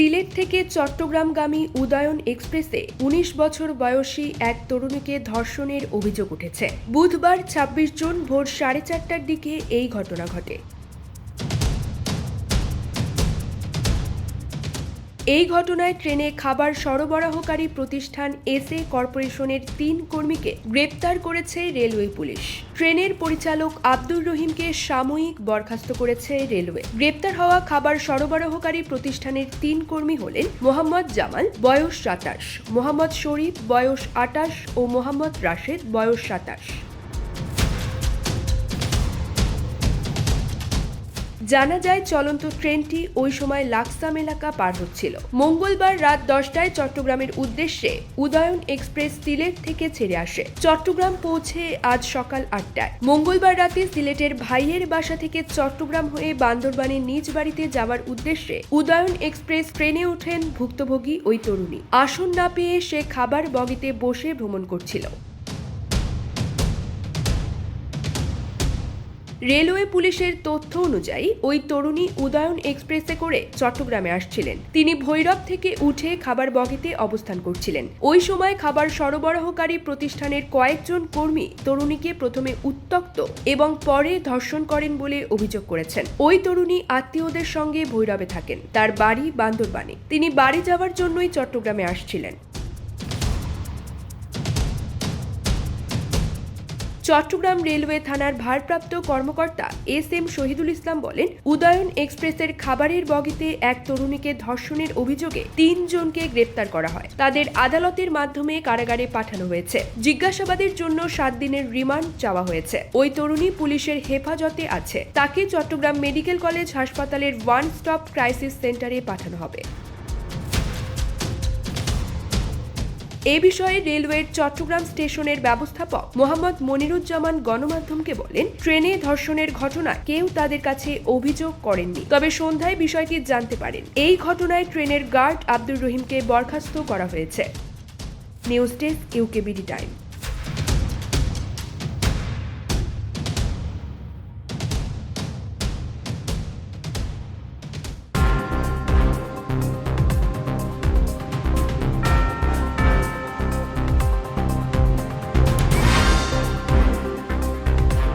সিলেট থেকে চট্টগ্রামগামী উদয়ন এক্সপ্রেসে উনিশ বছর বয়সী এক তরুণীকে ধর্ষণের অভিযোগ উঠেছে। বুধবার ছাব্বিশ জুন ভোর সাড়ে চারটার দিকে এই ঘটনা ঘটে। এই ঘটনায় ট্রেনে খাবার সরবরাহকারী প্রতিষ্ঠান এসএ কর্পোরেশনের তিন কর্মীকে গ্রেপ্তার করেছে রেলওয়ে পুলিশ। ট্রেনের পরিচালক আব্দুর রহিমকে সাময়িক বরখাস্ত করেছে রেলওয়ে। গ্রেপ্তার হওয়া খাবার সরবরাহকারী প্রতিষ্ঠানের তিন কর্মী হলেন মোহাম্মদ জামাল, বয়স সাতাশ, মোহাম্মদ শরীফ, বয়স আটাশ ও মোহাম্মদ রাশেদ, বয়স সাতাশ। জানা যায় চলন্ত ট্রেনটি ওই সময় লাকসাম এলাকা পার হচ্ছিল। মঙ্গলবার রাত দশটায় চট্টগ্রামের উদ্দেশ্যে উদয়ন এক্সপ্রেস সিলেট থেকে ছেড়ে আসে। চট্টগ্রাম পৌঁছে আজ সকাল আটটায়। মঙ্গলবার রাতে সিলেটের ভাইয়ের বাসা থেকে চট্টগ্রাম হয়ে বান্দরবানের নিজ বাড়িতে যাওয়ার উদ্দেশ্যে উদয়ন এক্সপ্রেস ট্রেনে ওঠেন ভুক্তভোগী ওই তরুণী। আসন না পেয়ে সে খাবার বগিতে বসে ভ্রমণ করছিল। রেলওয়ে পুলিশের তথ্য অনুযায়ী, ওই তরুণী উদয়ন এক্সপ্রেসে করে চট্টগ্রামে আসছিলেন। তিনি ভৈরব থেকে উঠে খাবার বগিতে অবস্থান করছিলেন। ওই সময় খাবার সরবরাহকারী প্রতিষ্ঠানের কয়েকজন কর্মী তরুণীকে প্রথমে উত্তক্ত এবং পরে ধর্ষণ করেন বলে অভিযোগ করেছেন। ওই তরুণী আত্মীয়দের সঙ্গে ভৈরবে থাকেন। তার বাড়ি বান্দরবানে। তিনি বাড়ি যাওয়ার জন্যই চট্টগ্রামে আসছিলেন। চট্টগ্রাম রেলওয়ে থানার ভারপ্রাপ্ত কর্মকর্তা এস এম শহীদুল ইসলাম বলেন, উদয়ন এক্সপ্রেসের খাবারের বগিতে এক তরুণীকে ধর্ষণের অভিযোগে তিনজনকে গ্রেপ্তার করা হয়। তাদের আদালতের মাধ্যমে কারাগারে পাঠানো হয়েছে। জিজ্ঞাসাবাদের জন্য সাত দিনের রিমান্ড চাওয়া হয়েছে। ওই তরুণী পুলিশের হেফাজতে আছে। তাকে চট্টগ্রাম মেডিকেল কলেজ হাসপাতালের ওয়ান স্টপ ক্রাইসিস সেন্টারে পাঠানো হবে। এ বিষয়ে রেলওয়ের চট্টগ্রাম স্টেশনের ব্যবস্থাপক মোহাম্মদ মনিরুজ্জামান গণমাধ্যমকে বলেন, ট্রেনে ধর্ষণের ঘটনা কেউ তাদের কাছে অভিযোগ করেননি। তবে সন্ধ্যায় বিষয়টি জানতে পারেন। এই ঘটনায় ট্রেনের গার্ড আব্দুর রহিমকে বরখাস্ত করা হয়েছে। News desk UKBD time.